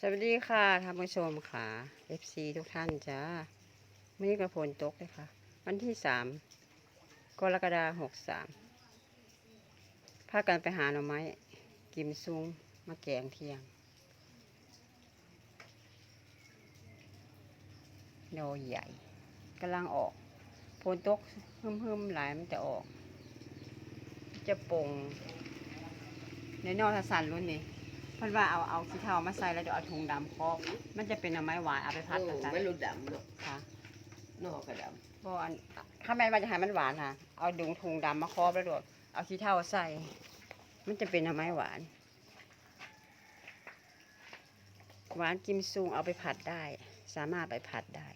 สวัสดีค่ะท่านผู้ชมค่ะ FC ทุกท่านจ้าวันนี้กระฝนตกเลยค่ะ วันที่สามกรกฎาหกสามพากันไปหาหน่อไม้ กิมซุงมาแกงเที่ยงโนใหญ่กำลังออกฝนตกฮึมๆหลายมันจะออก จะปงในนอกทสันรุ่นนี้ เพันว่าเอาเอาขี้เถ้ามาใส่แล้วเดี๋ยวเอาถุงดำครอบมันจะเป็นหน่อไม้หวานเอาไปพัดโอ้กันจ้ะไม่รู้ดำเนาะค่ะนอกก็ดเพราะอันถ้าแม่นว่าจะให้มันหวานค่ะเอาดุงถุงดำมาครอบแล้วเดี๋ยวเอาขี้เถ้าใส่ มันจะเป็นหน่อไม้หวาน หวานกิมซุงเอาไปผัดได้ สามารถไปผัดได้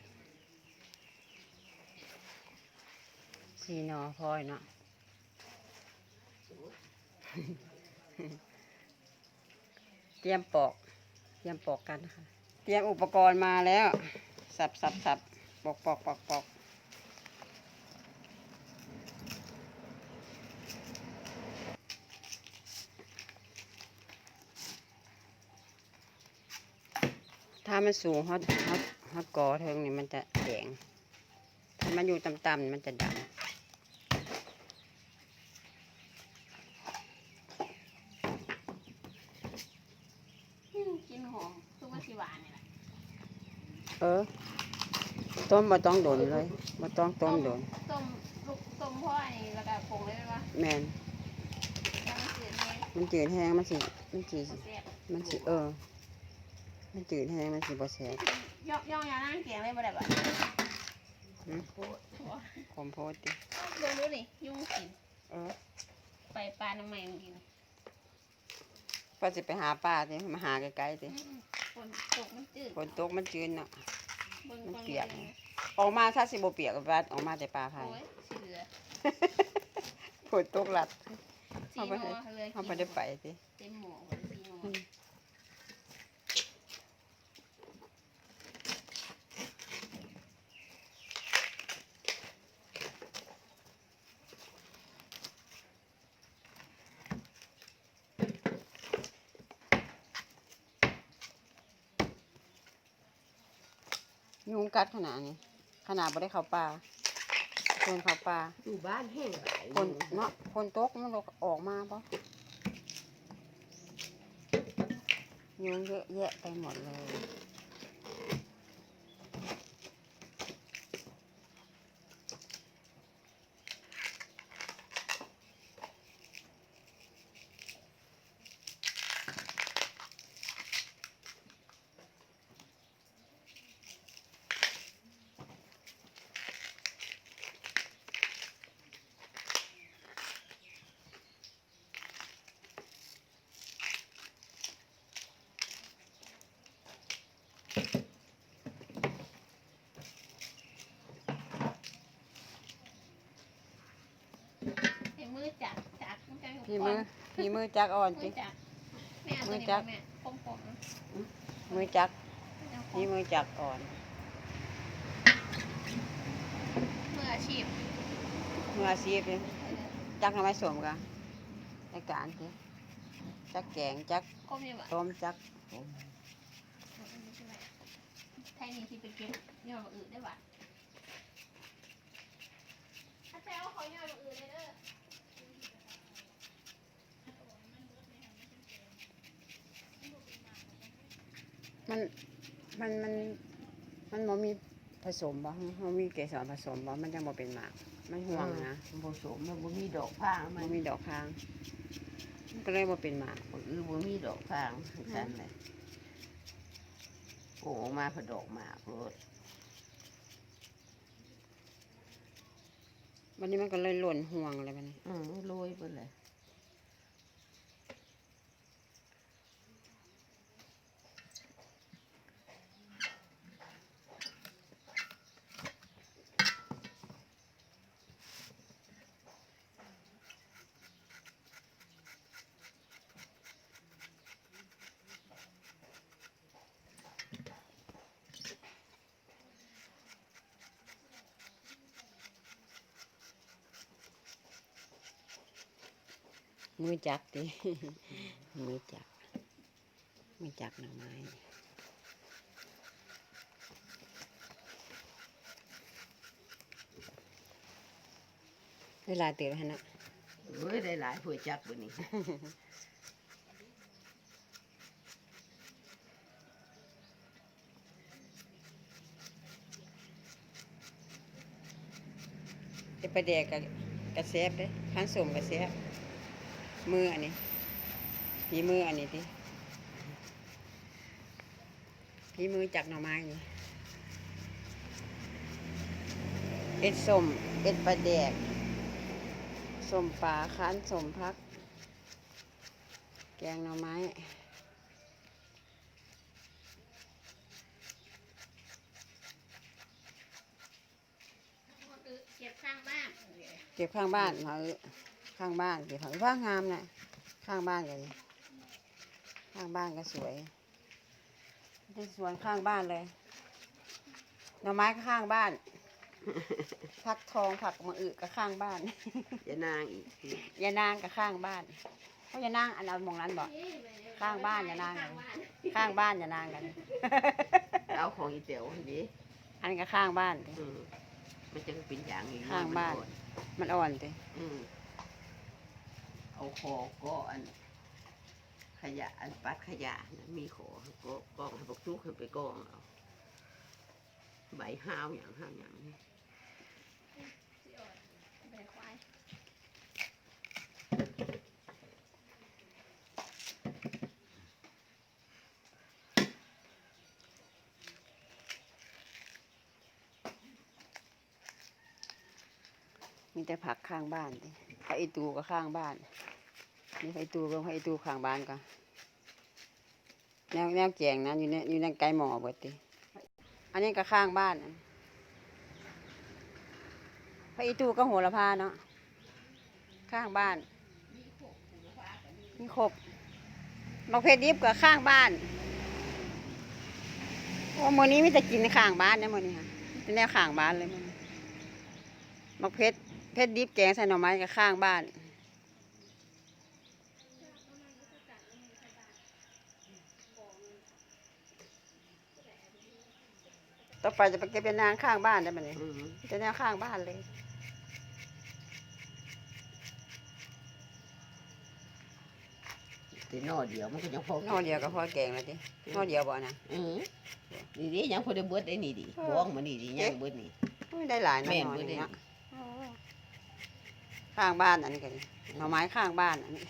สีนอพลอยเนาะ เตรียมปอก เตรียมปอกกันค่ะเตรียมอุปกรณ์มาแล้ว สับสับสับปอกปอกปอกปอกถ้ามันสูงฮอตฮอตฮอตกอเทิงนี่มันจะแดง ถ้ามันอยู่ต่ำๆมันจะดำ กินหอมทุกวันสิหวานนี่แหละ เออ ต้มบ่ต้องโดนเลยบ่ต้องต้มโดนต้มลูกต้มพ่อนี่แล้วก็ปรุงเลยว่าแมนแล้วมันจืดแห้งมันจืดแห้งมันสิมันสิบ่แซ่บมันสิเออ มันจืดแห้งมันสิบ่แซ่บย่องย่องยานั่งเกียงเลยบ่ได้บ่หืมโอ้โหขมโพดติลองดูนี่ยุ่งกินเออไปปลาน้ำใหม่มันกิน ว่าสิไปหาปลาติมาหาไกลๆติอืมฝนตกมันจืดฝนตกมันจืดเนาะเบิ่งมันก่อนเปียกลออกมาถ้าสิบ่เปียกก็ว่าออกมาแต่ปลาไผโอ้ยสีเหลือฝนตกหลัดสีเอาไปนัวเลยเฮาบ่ได้ไปติเต็มหม้อเล ยสีนัวอืมยุงกัดขนาดนี้ ขนาดบ่ได้เข้าป่าเพิ่นเข้าป่าำอยู่บ้านแห้งหลายคนเนาะคนตกมันออกมาปะยุงเยอะแยะไปหมดเลย ไอ้มือจักจัก มันจะพี่มือพี่มือจักอ่อนมืจิอจักแม่เอามืตัวอนี้จัมากแม่คมๆนะมือจักเอาคพี่มมือจักอ่อน มืออาชีพมืออาชีพเลยจักทำไมสวมกันในการสิจักแกงจักคมอยู่บ่ต้มจักไทยนี่ที่ไปเก็บยอดมะอื่นได้บ่ถ้าแซวเขายอดมะอื่นเลยเด้อ มัน มันมันมันบ่มีผสมบ่มันมีเกสรผสมบ่มันยังบ่เป็นหมาก มันห่วงนะผสมมันบ่มีดอกพางมัมันนมีดอกพางมันก็เลยบ่เป็นหมากบ่อือบ่มีดอกพางทั้งนั้นเลยโอ้มาผดอกหมากโลดวันนี้มันก็เลยหล่นห่วงเลยมันนี้อือโรยไปเลย มือจักดิมือจักมือจักหน่อไม้เวลาเตือนฮะนะเฮ้ยได้หลายผัวจักบนนี้จะไปแดกกระแซบเลยขันสมกระแซบ มืออันนี้พีมืออันนี้ดิพีมือจากหน่อไม้นี่เอ็ดสมเอ็ดปลาแดกสมปลาคั้นสมพัก แกงหน่อไม้เก็บข้างบ้านเก็บข้างบ้านเขา ข้างบ้านเก็บเขาว่างามนะข้างบ้านกันข้างบ้านก็สวยเป็นสวนข้างบ้านเลยหน่อไม้ก็ข้างบ้านผักทองผักมะอึก็ข้างบ้านอย่านางอีกยานางก็ข้างบ้านเพราะยานางอันเอาหมองนั้นบอกข้างบ้านอย่านั่งข้างบ้านข้างบ้านยานางกันเอาของอีเต๋วดิอันก็ข้างบ้านอืมมันจะเป็นอย่างอีกข้างบ้าน มันอ่อนติอืม เอาคอก็อันขยะอันปัดขยะนะมีขอก็กองให้พวกทุกให้ไปกองเอาใบห้าวอย่างห้าวอย่างนี้ใบควายมีแต่ผักข้างบ้านติพระอีตูก็ข้างบ้าน นี่พระอีตูเบิ่งพระอีตูข้างบ้านก็แนวแนวแกงนะอยู่ในอยู่ในไก่หมอเบิดติอันนี้ก็ข้างบ้านอันพระอีตูก็โหระพาเนาะข้างบ้านมีครบมะเพชรดิบก็ข้างบ้านโอ้มือนี้มีแต่กินข้างบ้านนี่ยมื้อนี้ค่ะเป็นแนวข้างบ้านเลยมื้อนี้มะเพชรเพชรดิบแกงใส่หน่อไม้กับข้างบ้าน ต่อไปจะไปเก็บเป็นนางข้างบ้านได้ไหมเนี่ยอืมจะแนวข้างบ้านเลยแต่นอเดียวมันก็ยังพอนอเดียวก็พอแกงแล้วดินอเดียวบ่นะอืมนี่ดิยังพอได้เบิดได้นี่ดิบ้องมานี่ดิยังเบิดนี่อุ้ยได้หลายนะแม่นหน่อเบิดนี่ได้เนาะข้างบ้านอันนี้กันหน่อไม้ข้างบ้านอันนี้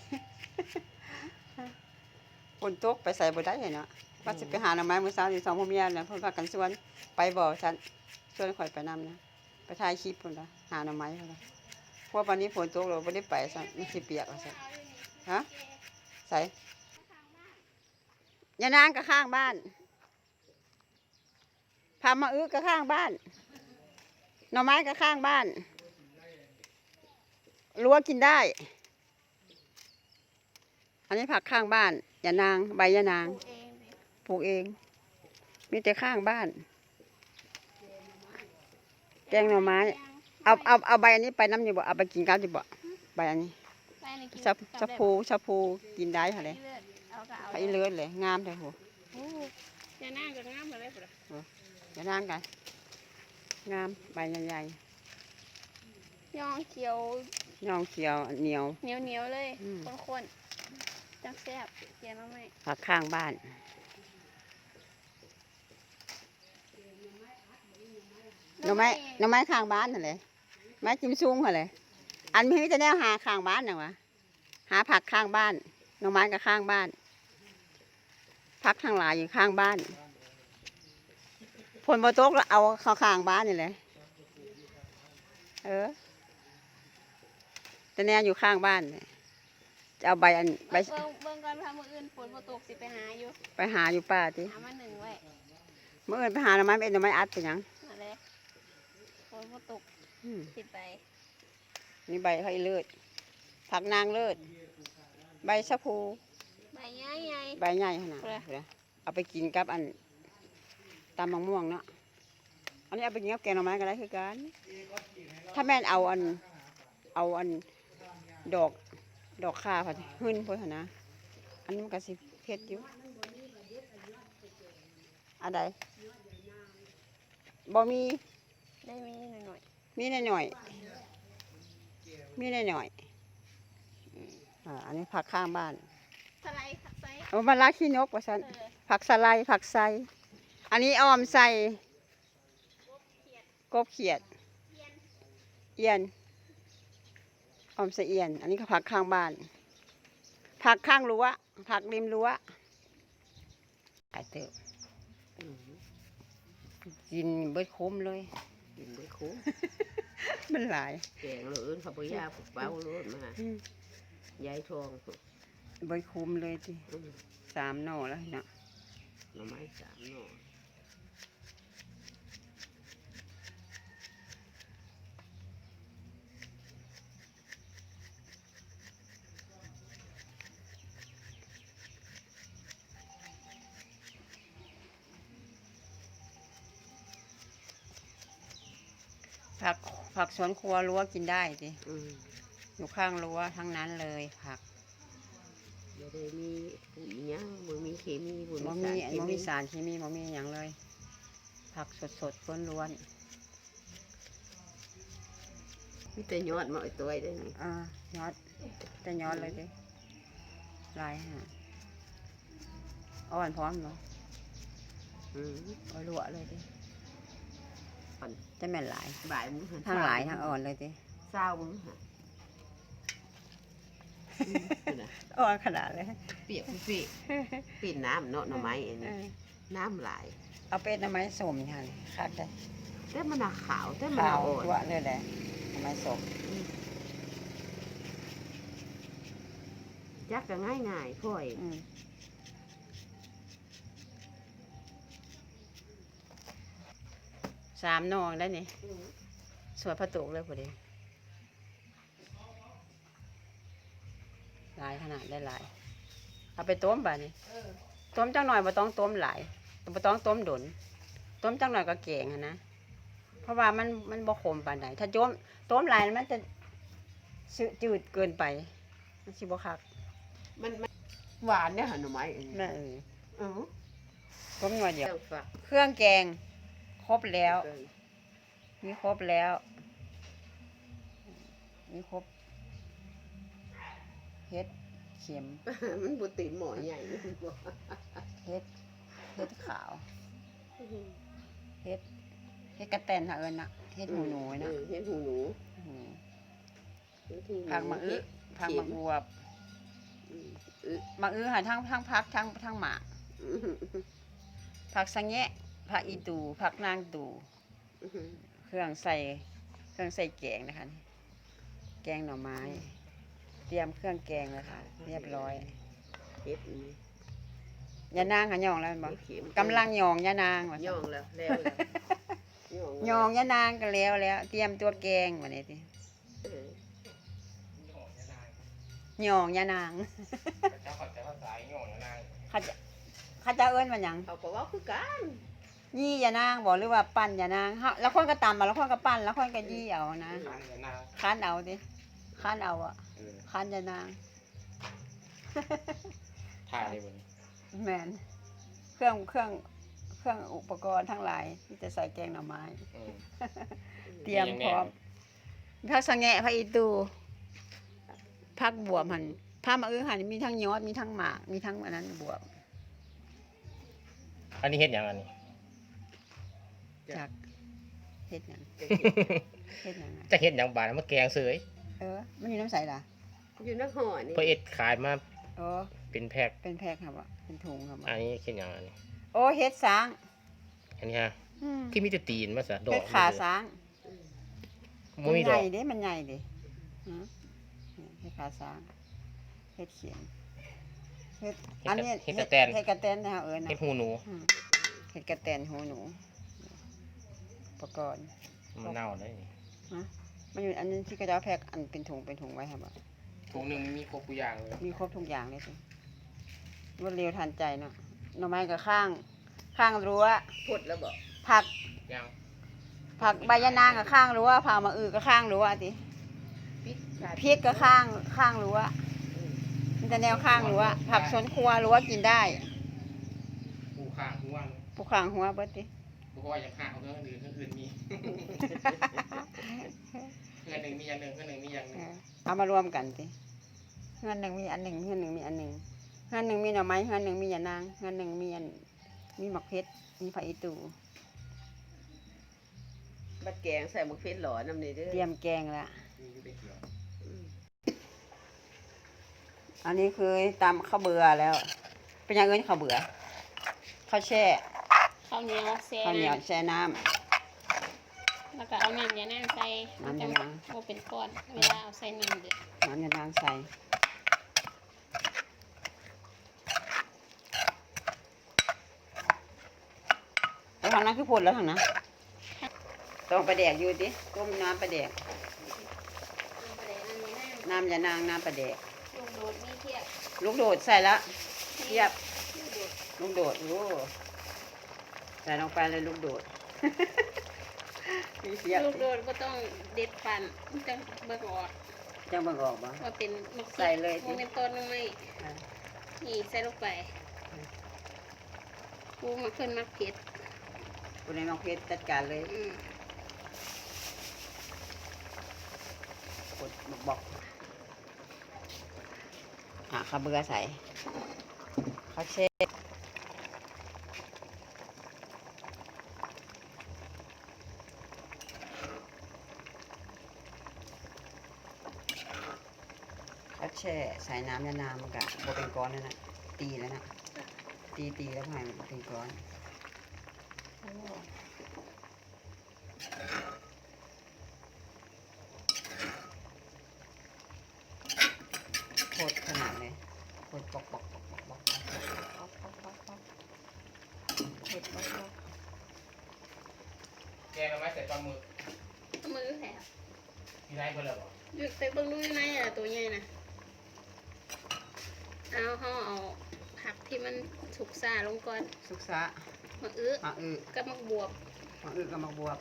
คนตกไปใส่บ่ได้เนาะ ว่าจะไปหาหน่อไม้มื้อเช้านี่สองพ่อเมียน่ะเพิ่นพากันสวนไปบ่ฉันชวนข่อยไปนำนะไปถ่ายคลิปพุ่นละหาหน่อไม้พุ่นละพราะวันนี้ฝนตกเราบ่ได้ไปซะมันสิเปียกว่าซั่นฮะใส่ยานางก็ข้างบ้านพามาอึก็ข้างบ้านหน่อไม้ก็ข้างบ้านรั้วกินได้ อันนี้ผักข้างบ้านยานางใบยานาง ปลูกเองดิปลูกเอง มีแต่ข้างบ้าน แกงหน่อไม้ เอาเอาเอาใบอันนี้ไปน้ำอยู่บ่เอาไปกินกันอยู่บ่ใบอันนี้ไปในกินชะกับชะพูชะพูกินได้ค่ะเลยเลือดเอาก็เอาไปเลือดเลยงามเลยโหโอ้จะน่าก็งามมาเลยปะยานางกัน งามใบใหญ่ย่องเขียวๆย่องเขียวเหนียวเหนียวเหนียวๆเลยอืมข้นๆจังแซ่บเขียนมาไหมผักข้างบ้าน หน่อไม้หน่อไม้ข้างบ้านนั่นเลยไม้จิ้มซุงนั่นเลยอันมีแต่แนวหาข้างบ้านน่ะวะหาผักข้างบ้านหน่อไม้ก็ข้างบ้านผักทั้งหลายอยู่ข้างบ้านผลมาตกแล้วเอาเข้าข้างบ้านนี่เลยเออแต่แนวอยู่ข้างบ้านเนี่ยจะเอาใบอันใบเบิ่งเบิ่งก่อนพามืออื่นฝนบ่ตกสิไปหาอยู่ ไปหาอยู่ป่าติหามาหนึ่งไว้เมื่อเอินไปหาหน่อไม้เป็นหน่อไม้อัดไปหยังนั่นแหละฝน บ่ตกอืมสิไปนี่ใบไผ่เลิศผักนางเลิศใบชะพูใบใหญ่ใหญ่ใบใหญ่ขนาดเอาเลยนี้เอาไปกินกับอันตำมะม่วงเนาะอันนี้เอาไปกินกับแกงหน่อไม้ก็ได้คือกันถ้าแม่นเอาอัน เอาอันดอกดอกข่าผัดหึ่นพุ่นหั่นนะอันนี้มันก็สิเผ็ดอยู่อันใดบ่มี ได้มีหน่อยมีหน่อยมีได้หน่อยๆอืมอ่าอันนี้ผักข้างบ้านสไลด์ผักไซเอามาลาขี้นกว่าซั่นเออผักสะไลด์ผักไซอันนี้ออมใส่กบเขียดเยียนเอียนออมใส่เอียน อันนี้ก็ผักข้างบ้าน ผักข้างรั้วผักริมรั้วหลายเติบอืมกินเบิดคุ้มเลย กินได้คุ้มมันหลายแกงเหลือเขาพยาผูกเป้าโลดมาอืมยายทองเบิดคุ้มเลยทีอืมสามหน่อแล้วเนาะหน่อไม้สามหน่อ ผักผักสวนครัวรั้วกินได้ทีอืมอยู่ข้างรั้วทั้งนั้นเลยผักบ่ได้มีปุ๋ยหยังบ่มีเคมีบ่บ่มีมีสารเคบ่มีมีสารเคมีบ่มีอย่างเลย ผักสดสดๆล้วนมีแต่ยอดมาไอ้ตัวได้นี่ๆอ่ายอดแต่ยอดเลยดิลายฮะอ่อนพร้อมเนาะอืมเอาลวกเลยดิอ่อน จะแม่นหลายบ่ายมึงหันทั้งหลายทั้งอ่อนเลยดิเศร้ามึงหันอืมนั่นน่ะอ่อนขนาดเลยเปียกเปียกปีนน้ำเนาะหน่อไม้อันเอนี้อน้ำหลายเอาเป็ดน้ำไม้สมค่ะคักได้แต่มันน่ะขาวแต่มันข้าน่ะวอ่อนลวกเลยแหละน้ำไม้สมจักก็ง่ายง่ายๆพ่อย สามหนองได้นี่สวยพระตุกเลยพอดีหลายขนาดได้หลาย เอาไปต้มบ่านี่ต้มจังหน่อยบ่ต้องต้มหลายบ่ต้องต้มดนต้มจังหน่อยก็แกงหั้นนะเพราะว่ามันมันบ่ขมปานใดถ้าต้มต้มหลายมันจะซึจืดเกินไป มันสิบ่คักมันมันหวานเนี่ยหน่อไม้อันนี้แม่เออเออต้มหน่อยเดียวเจ้าฝักเครื่องแกง ครบแล้วเกินมีครบแล้วมีครบเฮ็ดเข็ม มันบ่ติดหมอใหญ่มันบ่เฮ็ดเฮ็ดขาวเฮ็ดเฮ็ดกระแตนค่ะเอิญนะเฮ็ดหมูหนูนะเออเฮ็ดหูหนูอืมเฮ็ดหูหนูผักมะอึผักมะบวบอืมอึมะอึค่ะทั้งทั้งพักทั้งทั้งหมากอื้อหือผักสะแงะ ผักอีตูผักนางตูอื้อหือเครื่องใส่เครื่องใส่แกงนะคะนี่แกงหน่อไม้ เตรียมเครื่องแกงเลยค่ะ เรียบร้อยเฮ็ดอันนี้ยานางค่ะยองแล้วแม่นบ่เฮ็ดเข็มกำลังยองยานางว่าซั่นย่องแล้วแล้วแล้วย่องยองยานางกันแล้วแล้ว เตรียมตัวแกงวันนี้ติเออยองยานางเจ้าขอใจภาษาอีหน่อยนางเขาจะเขาจะเอิ้นว่าหยังเขาก็เว่าคือกัน ยี่ยานางบอกหรือว่าปั้นยานางเฮาแล้วคนก็ตำมาแล้วคนก็ปั้นแล้วคนก็ยี่เอานะนางกับนางคั้นเอาดิคั้นเอาอะเออคั้นยานาง ถ่ายเลยวันนี้แมนเครื่องเครื่องเครื่องอุปกรณ์ทั้งหลาย ที่จะใส่แกงหน่อไม้เออเตรียมพร้อมผักสะแงะผักอีตูผักบวบหันผ้ามะอื้อหันมีทั้งยอดมีทั้งหมากมีทั้งอันนั้นบวบอันนี้เฮ็ดหยังอันนี้ จากเฮ็ดหยังเฮ็ดหยังอะจะเฮ็ดหยังบาดมาแกงเสยเออ มันอยู่น้ำใสล่ะอยู่นักห่อนี่ เพื่อเอ็ดขายมาโอ้เป็นแพ็คเป็นแพ็คครับอะเป็นถุงครับอัอะนนี้เฮ็ดหยังอันนี้โอ้เฮ็ดสางอันนี้ฮะอืมที่มีแต่ตีนมาซะดอกเฮ็ดขาสางบ่มีมันดใหอญ่กเด้มันใหญ่เด้ฮะเฮ็ดขาสางเฮ็ดเขียนเฮ็ดอันนี้เฮ็ดกระแตนเฮ็ดกระแตนนะคะเอิ้นนะเฮ็ดหูหนูอืมเห็ดกระแตนหูหนูอุ ปกรณ์มันเน่าได้นี่มันอยู่อันนี้ที่กระเจ้าแพ็คอันเป็นถุงเป็นถุงไว้ครับอะถุงหนึงมีครบทุกอย่างเลย มีครบทุกอย่างเลยสิรวดเร็วทันใจเนาะหน่อไม้กับข้าง ข้างรั้วพดแล้วบ่ผักยังผักใบยะนางกับข้างรั้วผักมะอือกับข้างรั้วติพริกขาดพริกกับข้างข้างรั้วอืมมันจะแนวข้างรั้วผักสวนครัวรั้วกินได้ ปูข้างหัวปลูกข้างหัวเบิดติ บอกว่าอยากหาเอาเรื่องอื่นเรื่องอื่นมี เพื่อนหนึ่งมีอย่างหนึ่งเพื่อนหนึ่งมีอย่างหเอนึ่งอเอามารวมกันสิเงินหนึ่งมีอันหนึ่งเงินหนึ่งมีอันหนึ่งเงินหนึ่งมีหน่อไม้เงินหนึ่งมียานางเงินหนึ่งมีอันมีหมักเพชรมีผักอีตูบัดแกงใส่หมกเพชรหล่อน้ำนี่เด้อเตรียมแกงละมีอยู่ได้เกี่ยวอืมอันนี้คือตำข้าวเบื่อแล้ว เป็นอย่างอื่นข้าวเบื่อข้าวแช่ ข้าวเหนียวแซ่ข้าวเหนียวแช่น้แล้วก็เอาน้ำยานั่งใส่น้ำยานั่งโอเป็นก้อนเวลาเอาใส่น้ำเดือดำน้ำยานางใส่แล้วทางนั้นคือผลแล้วทางนั้นต้องไปแดกอยู่ดิต้มน้ำไปแดกเอาไปเลยน้ำยานั่งน้ำยานางน้ำไปแดกลูกโดดมีเทียบลูกโดดใส่ละเทียบลูกโดดลูกโดดโอ้ ใส่ลงไปเลยลูกโดด มีเทียบลูกโดดก็ต้องเด็ดฟันจังเบิกออกจังบังออกบ่ ว่าเป็นมะใส่เลยสิ มันเป็นต้นไม้นี่ใส่ลงไปกูมาขึ้นมักเผ็ดคุณนายน้องเพชรจัดการเลยอืมกดบอกหาข้าวเบื่อใส่ข้าวเช่ข้าวแช่ ใส่น้ำยานามกะโบเป็นก้อนแล้วนะตีแล้วนะตีตีแล้วให้มันเป็นก้อนโคตรขนาดเลยโคตรปอกปอกปอกปอกปอกปอกปอกปอกปอกปอกโคตรปอกปอกแกงเอาไว้ใส่ปลาหมึกเอามือแผลที่ไรเพื่อนเหรอหยุดไปเบิ่งดูยังไงอะตัวใหญ่นะ เอาเขาเอาผักที่มันสุกซ่าลงก่อนสุกษะมะอื้อมาอึกับมะบวบมาอึกับมาบวบ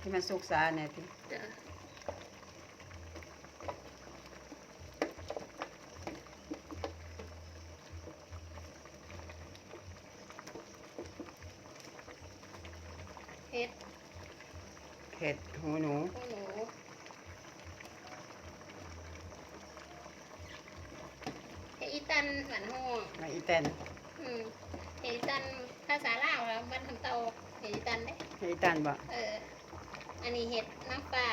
ที่มันสุกษะเนี่ยที่จ้ะเฮ็ดเห็ดหูหนูพวกหนู เฮ็ดอีตันหวานห้องมาอีแตนอืมเฮ็ดอีตันภาษาลาวแล้วบ้านทำเตาเฮ็ดอีตันเด้เห็ดอีตันบ่เออ อันนี้เห็ดน้ำปลา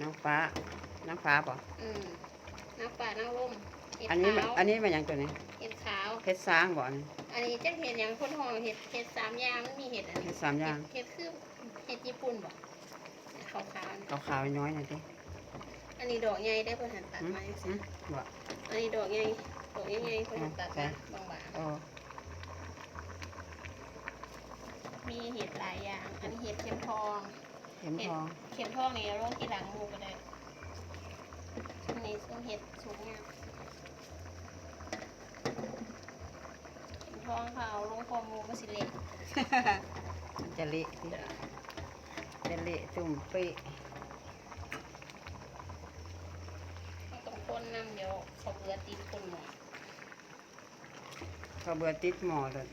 น้ำฟ้า น้ำฟ้าบ่อืมน้ำปลาน้ำร่มเห็ดอันนี้มันขาวอันนี้มันหยังตัวนี้เห็ดขาวเห็ดสร้างบ่อันนี้อันนี้จะเห็ดอย่างคนหอมเห็ดเห็ดสามอย่างมันมีเห็ดอันเห็นี้ดสามอย่างเห็ดคือเห็ดญี่ปุ่นบ่เนี่ยขาวๆนี่ขาวๆน้อยๆหน่อยดิอันนี้ดอกใหญ่ได้เพื่อนหันตัดหืมมาจังหืซี่มบ่ อันนี้ดอกใหญ่ดอกใหญ่ๆเพื่อนหันตัดใช่มาบางโอ้ๆมีเห็ดหลายอย่าง อันนี้เห็ดเข็มทองเข็มทองเข็มทองนี่ลงที่หลังหมูก็ได้อันนี้ส้มเห็ดสูงงามเข็มทองเขาเอาลงคอหมูก็สิเละมันจะเละสิจะเละตุ่มเป๊ะ เขาต้องคนน้ำเดียวเขาเบื่อติดคนหมดข้าวเบื่อติดหม้อเลย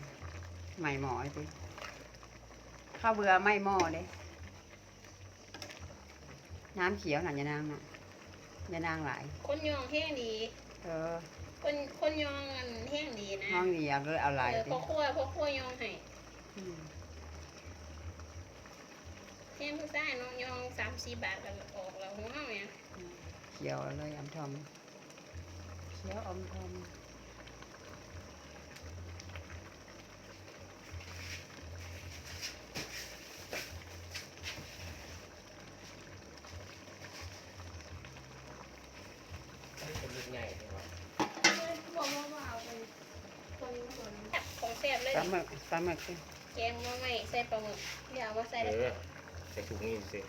ใหม่หม้อไอ้สิข้าวเบื่อไม่หม้อเลยน้ำเขียวหนันยานางน่ะยานางหลาย คนยองแห้งดี เออ คนคนยองอันแห้งดีนะห้องเดียวเลยเอาหลายเออสิพอคั่วพอคั่วยองให้อืมแห้งผู้ชายเน้องยองสามสี่บาทกันออกแล้วหัวเนี่ยเขียวเลยอำทอมเขียวอมทอมเป็นลูกใหญ่ใช่ไหมบอกว่าเอาเป็นคนคนของแซ่บเลยปลาหมึกปลาหมึกแกงว่าไม่ใส่ปลาหมึกอย่าเอามาใส่เอเลยอใส่ถุงนี่สิ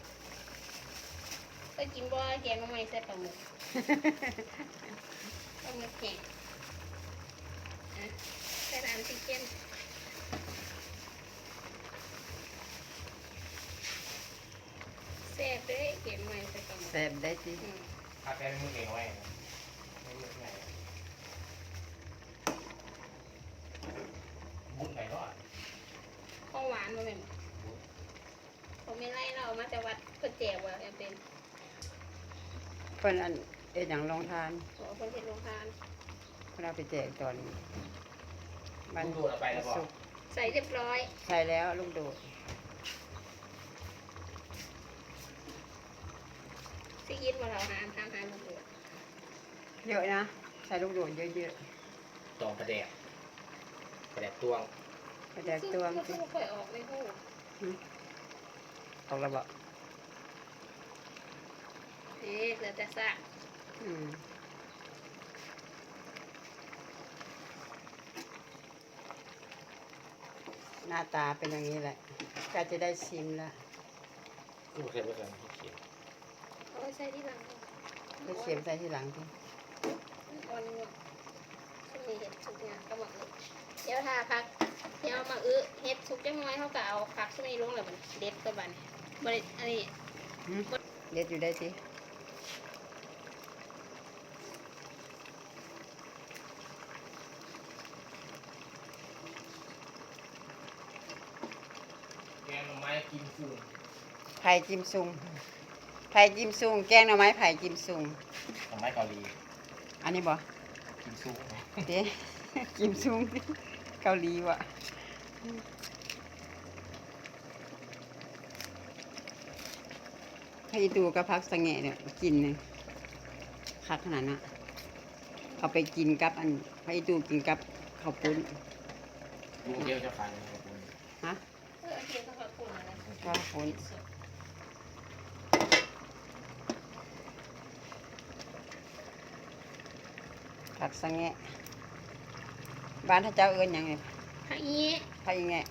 ก็กินบ่าแกงว่าไม่ใส่ปลาหมึก ปลาหมึกแห้งอะใส่น้ำซีเค็มแซ่บเลยแกงว่าไม่ใส่ปลาหมึกแซ่บได้สิอืมถ้าแกเป็นมือเองไว้นะไม่มือใหญ่บุญไหนรอดของหวานานมาเป็นผมไม่ไล่เรามาแต่วัดเพื่อแจกว่าเป็นเพิ่นอัน เอ็ดหยังลงทานขอคนเห็นโรงทานเพิ่นเอาไปแจกตอนวันลูกดูดเอาไปแล้วบอก ศุกร์ใส่เรียบร้อย ใช่แล้วลูกโดดซิยินมาเราหามหามหามลูกเดือดเยอะนะใส่ลูกโดดเยอะตองประแดกประแดกตวงๆกระแดกซึ่งตัวก็มันสิไม่ค่อยออกไม่พูดออกระเบาเอ๊ะเหลือแต่ซากอืม หน้าตาเป็นอย่างนี้แหละก็จะได้ชิมแล้วกูเคยไม่เคยเขียนเอาไว้ใส่ที่หลังไปเค็มใส่ทีหลังทีอ่อนงวซึ่งมีเห็ดสุกงาก็มาอึเดี๋ยวถ้าพักเดี๋ยวมาอึเห็ดสุกจังน้อยเขาก็เอาผักซึ่งมีลงแล้วมันเด็ดตัวบัดนบริอันนี้เด็ดอยู่ได้สิ แกงหน่อ ไม้กินฟูไผ่จิมซุง ไผ่จิมซุง แกงหน่อไม้ไผ่จิมซุงหน่อไม้เกาหลีอันนี้บ่กินซูเด้จิมซุงสิเกาหลีวะให้ดูกับพักสะแงะเนี่ยกินเนี่ยคักขนาดน่ะเอาไปกินกับอันให้ดูกินกับข้าวปุ้นลูกเดียวจะขายเลยครับคุณฮะ เออเห็ดต้องขอบ คุณนะข้าวปุ้นผักสะแงะบ้านท่าเจ้าเอิ้นหยังไงผักอีผักอีแงะ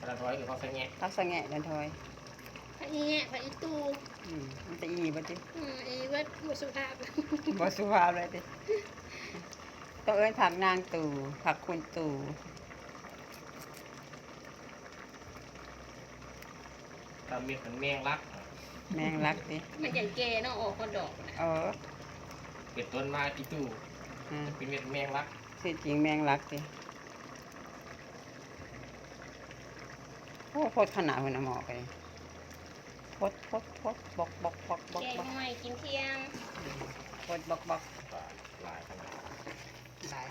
กระดอยคือเขาใส่แงะผักสะแงะเดินทอยผักอีผักอีตูอืมมันจะอีบ่จิอืมอีวัดบุสุภาพบ่สุภาพเลยติต้องเอิ้นผักนางตู่ผักคุณตู่ามเมียเป็นแมงลักแมงลักติมันอย่างแกเนาะออกคนดอกนะเออเป็นต้นมาอีตู้อ่าเป็นเม็ดแมงลักชื่อจริงแมงลักติโอ้โพดขนาดหัวหน้าหมอไปพดพดพดบอกบอกบอกบอกแกงบอกใหม่กินเที่ยงพดบอกบอกหลายขนาดหลาย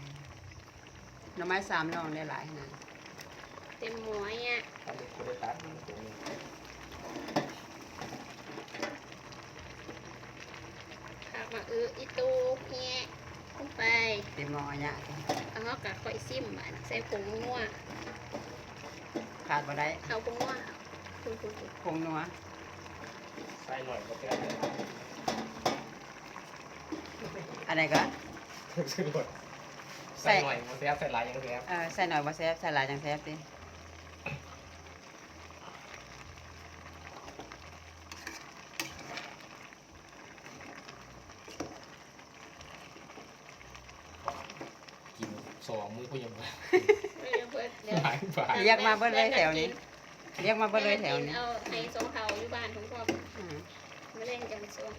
หน่อไม้สามน่องได้หลายขนาดเต็มหมวยอะถ้าเป็นคนได้ตัดตรง นี้ผักมาอืออีตูแงะลงไปเต็มหม้อเนี่ยเอาเขากับข่อยซิมบานใส่ผงนัวขาดบ่ได้เอาผงนัวคุณคุณคุณผงนัวใส่หน่อยก็แค่นี้อะไรก็ใส่หน่อยมันแซ่บใส่หลายยังแซ่บเออใส่หน่อยบ่แซ่บใส่หลายจังแซ่บติ กิน สองมือก็ยังไม่เออเพื่อนเดี๋ยวหลายบาทเรียกมาเบิดเลยแถวนี้ เรียกมาเบิดเลยแถวนี้เอาในสองเทาอยู่บ้านของพ่ออืมมาเล่นกันสอง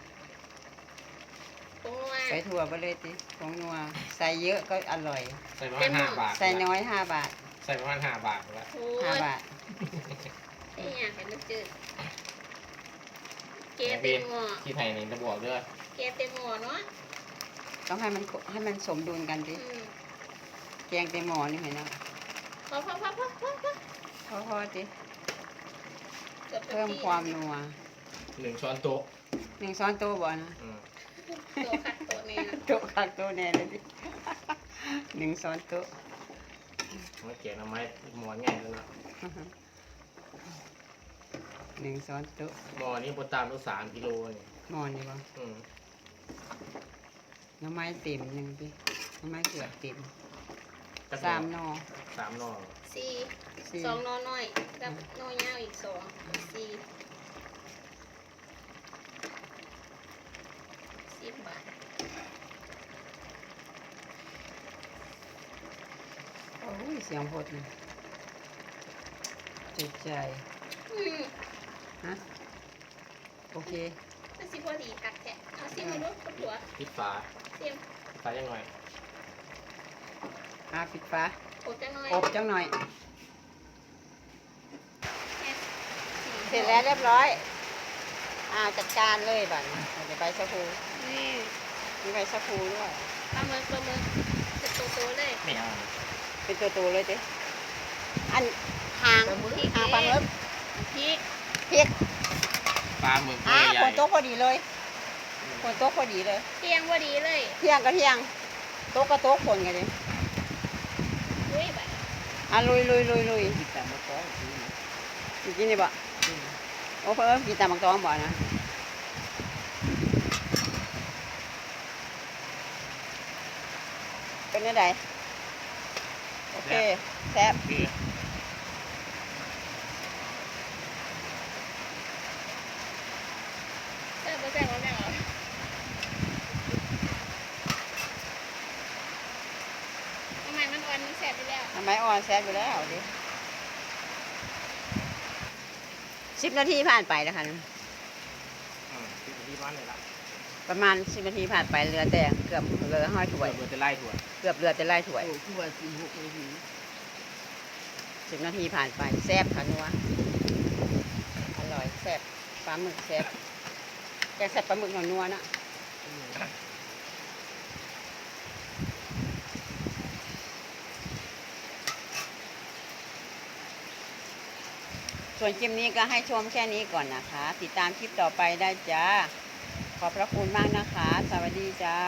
ผงนัวใส่ถั่วเบิดเลยติผงนัว ใส่เยอะก็อร่อย ใส่ประมาณห้าบาท ใส่น้อยห้าบาท ใส่ประมาณห้าบาทละโอ้ห้ายบาทไอ้หยังกันมันจืดเกเต็มหม้อที่ไทยนี่จะบอกเด้อเกเต็มหม้อเนาะ ต้องให้มันคให้มันสมดุลกันดิอืม แกงเต็มหม้อนี่เห็นเนาะพอพอพอพอพอพอพอพอดิเพิ่มความนัวหนึ่งช้อนโต๊ะหนึ่งช้อนโต๊ะบ่นะอืมตัวขัดโตัวเนี่ยนะโต๊ะคักโต๊ะแน่เลยดิหนึ่งช้อนโต๊ะมาเกี่ยน่อไม้หมอนง่ายแล้วนะหนึ่งช้อนโต๊ะหมอนี้ปตามต้องสามกิโลนี่หม้อนี่บ่น้ำไม้เต็มหนึ่งดิน้ำไม้เกือบเต็ม จักสามหนอสามหน่อสี่สี่สองนอน้อยกับนอยาวอีกสองสี่สิบบาทโอ้ยเสียงพดนี่ใจใจอืมฮะโอเคน่าสิพอดีคักแท้เอาซิมาดูคนตัวปิดฟ้าเสียมปิดฟ้ายังหน่อย อาปิดฟ้าโอดจังหน่อยอบจังหน่อยร็จแล้วเรียบร้อยอ้าวจัดการเลยบัดนี้เดี๋ยวใบชะพูนี่มีใบชะพูด้วยปลาหมึกปลาหมึกเป็นตัวๆเลยไม่เอาเป็นตัวตัวๆเลยเจ๊อันหางหางปังเล็บพริกพริกปลาหมึกอ่าใหญ่คนโต๊ะพอดีเลยคนโต๊ะพอดีเลย เที่ยงพอดีเลย เที่ยงก็เที่ยงโต๊ะก็โต๊ะคนกันเลยอุ้ยแบบ อะลุยลุยลุยลุยกินแต่มะกอกนี่นะกินนี่บ่โอ้เพิ่มกินตามบักตองบ่นะเป็นยังไงโอเคแซ่บ คือ แซ่บบ่แซ่บบ่แซ่บเอาทำไมมันอ่อนมันแซ่บอยู่แล้ว ทำ ไมอ่อนแซ่บอยู่แล้วดิสิบนาทีผ่านไปแล้วค่ะอืมคือที่บ้านเลยล่ะประมาณสิบนาทีผ่านไปเหลือแต่เกือบเหลือห้อยถ้วยเบอร์จะไล่ถั่วเกือบเหลือแต่ไล่ถ้วยโอ้คือว่าสี่หกนาทีสิบนาทีผ่านไปแซ่บค่ะนัวอร่อยแซ่บปลาหมึกแซ่บแกงแซ่บปลาหมึกนัวๆนะ วนคลิปนี้ก็ให้ชมแค่นี้ก่อนนะคะ ติดตามคลิปต่อไปได้จ้า ขอบพระคุณมากนะคะ สวัสดีจ้า